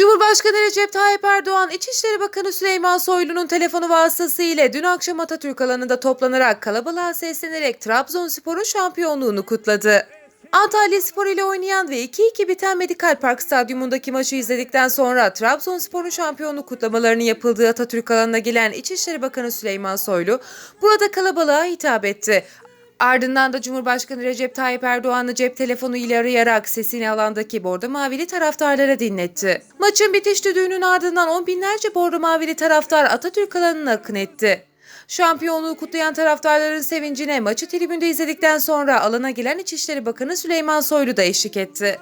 Cumhurbaşkanı Recep Tayyip Erdoğan, İçişleri Bakanı Süleyman Soylu'nun telefonu vasıtasıyla dün akşam Atatürk alanında toplanarak kalabalığa seslenerek Trabzonspor'un şampiyonluğunu kutladı. Antalya Spor ile oynayan ve 2-2 biten Medikal Park Stadyumundaki maçı izledikten sonra Trabzonspor'un şampiyonluk kutlamalarının yapıldığı Atatürk alanına gelen İçişleri Bakanı Süleyman Soylu burada kalabalığa hitap etti. Ardından da Cumhurbaşkanı Recep Tayyip Erdoğan'ı cep telefonu ile arayarak sesini alandaki Bordo Mavili taraftarlara dinletti. Maçın bitiş düdüğünün ardından on binlerce Bordo Mavili taraftar Atatürk alanına akın etti. Şampiyonluğu kutlayan taraftarların sevincine maçı tribünde izledikten sonra alana gelen İçişleri Bakanı Süleyman Soylu da eşlik etti.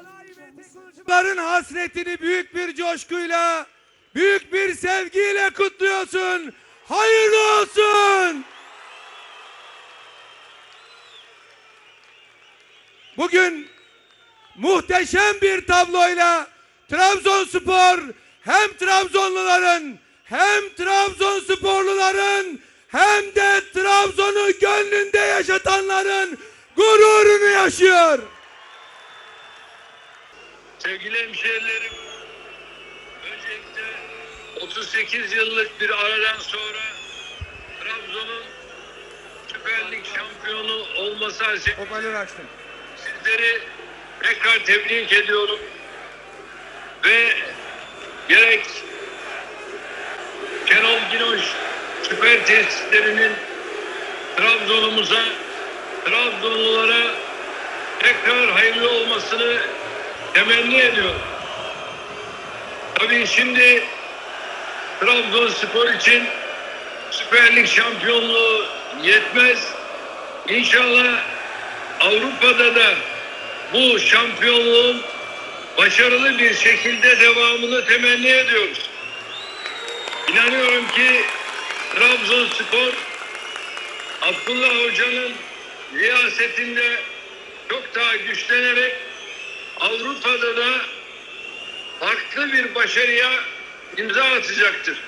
Çocukların hasretini büyük bir coşkuyla, büyük bir sevgiyle Bugün muhteşem bir tabloyla Trabzonspor hem Trabzonluların hem Trabzonsporluların hem de Trabzon'u gönlünde yaşatanların gururunu yaşıyor. Sevgili hemşehrilerim, öncelikle 38 yıllık bir aradan sonra Trabzon'un Süper Lig şampiyonu olması hasebiyle. Sizleri tekrar tebrik ediyorum. Ve gerek Şenol Güneş süper tesislerinin Trabzon'umuza, Trabzonlulara tekrar hayırlı olmasını temenni ediyorum. Tabii şimdi Trabzonspor için Süper Lig şampiyonluğu yetmez. İnşallah Avrupa'da da bu şampiyonluğun başarılı bir şekilde devamını temenni ediyoruz. İnanıyorum ki Trabzonspor Abdullah Hoca'nın riyasetinde çok daha güçlenerek Avrupa'da da farklı bir başarıya imza atacaktır.